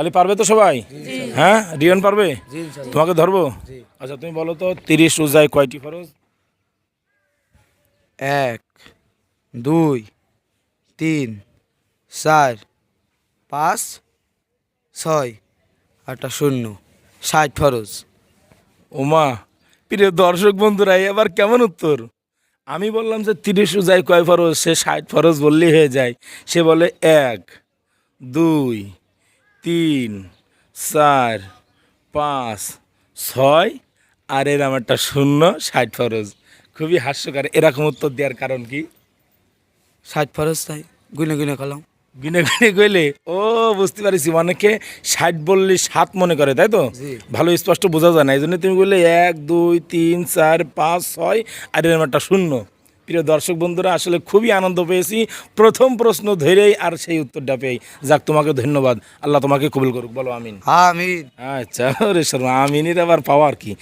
তাহলে পারবে তো সবাই? হ্যাঁ? রিয়ন পারবে? তোমাকে ধরবো? আচ্ছা তুমি বলো তো তিরিশ রোজায় কয়টি ফরজ? এক দুই তিন চার পাঁচ ছয় আটটা শূন্য ষাট ফরজ। ওমা প্রিয় দর্শক বন্ধুরা এবার কেমন উত্তর? আমি বললাম যে তিরিশ রোজায় কয় ফরজ? সে ষাট ফরজ বললেই হয়ে যায়। সে বলে এক দুই তিন চার পাঁচ ছয় আর এরম একটা শূন্য ষাট ফরজ। খুবই হাস্যকর। এরকম উত্তর দেওয়ার কারণ কি? ষাট ফরজ তাই। গুনে গুনে কলাম গুনে গুনে গইলে ও বুঝতে পারছি। অনেকে ষাট বললে সাত মনে করে তাই তো। ভালো স্পষ্ট বোঝা যায় না। এই জন্য তুমি বললে এক দুই তিন চার পাঁচ ছয় আর এরকম একটা শূন্য। প্রিয় দর্শক বন্ধুরা আসলে খুবই আনন্দ পেয়েছি। প্রথম প্রশ্ন ধরেই আর সেই উত্তরটা পেয়ে। যাক তোমাকে ধন্যবাদ। আল্লাহ তোমাকে কবুল করুক। বলো আমিন। আমিন। আচ্ছা রে শর্মা আমিনের আবার পাওয়ার কি?